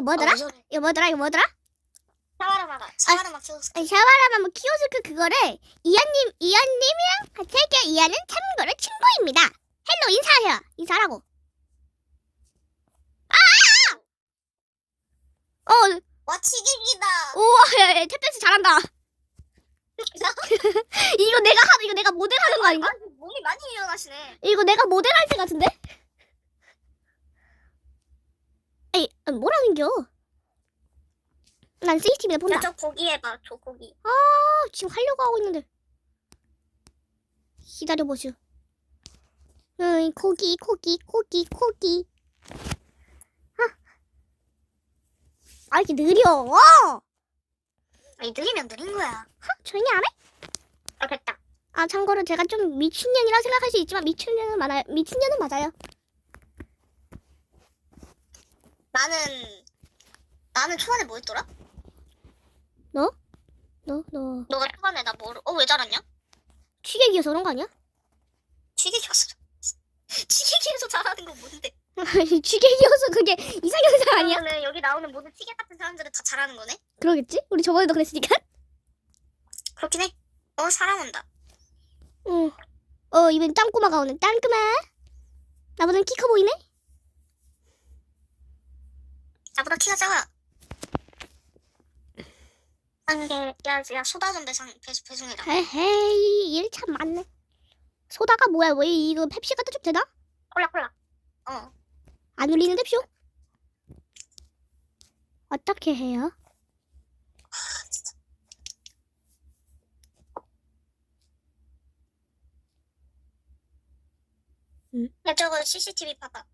이거 뭐더라? 어, 무서워. 이거 뭐더라? 이거 뭐더라? 샤와라마가 샤와라마 키오스크. 샤와라마모 키오스크 그거를 이한님 이한님이랑 같이 할게요. 이한은 참고로 친구입니다. 헬로 인사하세요. 인사하라고. 아! 어, 와 치객이다. 우와, 야, 야, 탭댄스 잘한다. 이거 내가 하, 이거 내가 모델 하는 거 아닌가? 아, 몸이 많이 일어나시네. 이거 내가 모델 할 때 같은데? 에이, 아, 뭐라는겨? 난 CCTV에 본다. 야, 저 고기 해봐. 저 고기. 아, 지금 하려고 하고 있는데. 기다려보슈. 응, 고기, 고기, 고기, 고기. 아, 아 이렇게 느려. 어! 아니 느리면 느린 거야. 하, 조용히 안 해? 아 됐다. 아, 참고로 제가 좀 미친년이라 생각할 수 있지만 미친년은 많아요. 미친년은 맞아요. 나는 나는 초반에 뭐 했더라? 너, 너, 너가 초반에 나 뭐를? 어왜 잘했냐? 취객이어서 그런 거 아니야? 취객이었어. 취객에서 잘하는 건 뭔데? 취객이어서 그게 이상현상 아니야? 그러면은 여기 나오는 모든 취객 같은 사람들은 다 잘하는 거네? 그러겠지? 우리 저번에도 그랬으니까. 그렇긴 해. 어 사람 온다. 응. 어, 이번 땅꼬마가 오는 땅꼬마. 나보다 키커 보이네? 나보다 키가 작아. 한개 야, 야 소다 좀 배송 배송 배송해라. 헤헤이, 일 참 많네. 소다가 뭐야? 왜 이거 펩시 갖다 좀 되나? 콜라 콜라. 어. 안 울리는데 표? 어떻게 해요? 야 저거 CCTV 봐봐.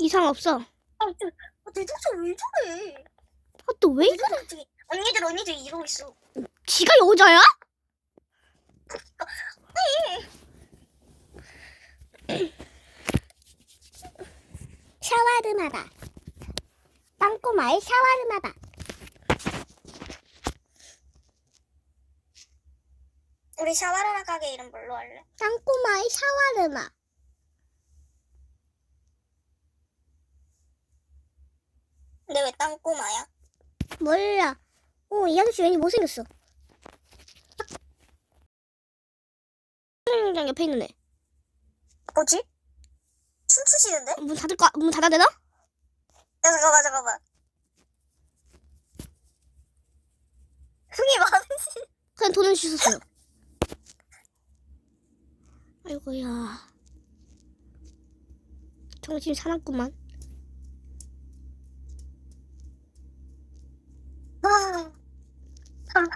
이상 없어. 아, 저, 아, 내 동생 왜 저래? 아, 또왜왜 이거? 저래? 저기 언니들 언니들 이러고 있어. 지가 여자야? 샤와르마다. 땅꼬마의 샤와르마다. 우리 샤와라라 가게 이름 뭘로 할래? 땅꼬마의 샤와르마. 근데 왜 땅꼬마야? 몰라. 어, 이 아저씨 왠지 못생겼어. 장 옆에 있는 애. 뭐지? 춤추시는데? 야문 닫을까? 문 닫아야 되나? 잠깐만 잠깐만. 흥이 많으시. 그냥 돈을 주셨어요. 아이고야. 정신 사납구만. 아, 참.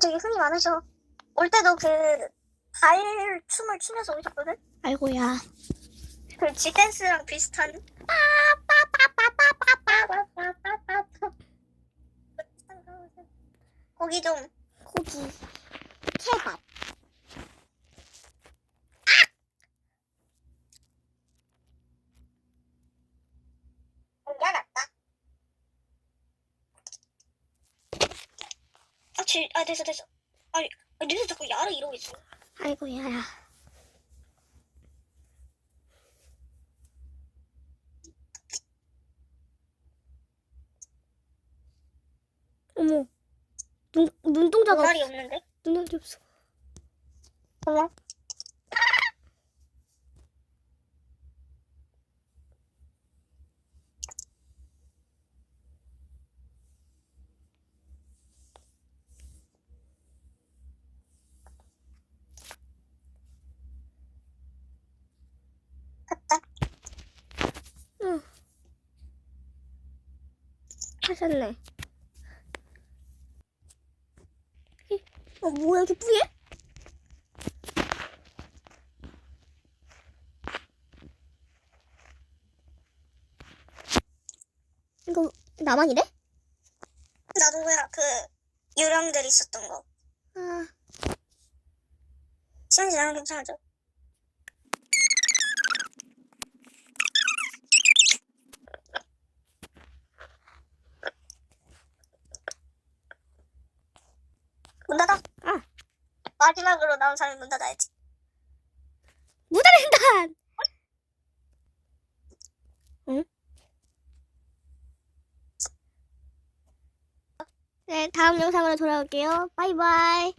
갑자기 흥이 많으셔. 올 때도 그, 발 춤을 추면서 오셨거든? 아이고야. 그 지댄스랑 비슷한. 고기 좀. 고기. 케밥. 야났다. 아, 지, 아, 됐어, 됐어. 아니, 아, 니네 자꾸 야를 이러고 있어. 아이고야. 어머. 눈, 눈동자가 없, 말이 없는데? 눈동자 없어. 어머. 갔다. 응. 하셨네. 어, 뭐야, 이렇게 뿌예? 이거 나만 이래? 나도 그냥 그, 유령들 있었던 거. 아, 시간 지나면 괜찮아져. 마지막으로 나온 사람이 문 닫아야지. 무단횡단. 응? 네, 다음 영상으로 돌아올게요. 바이바이.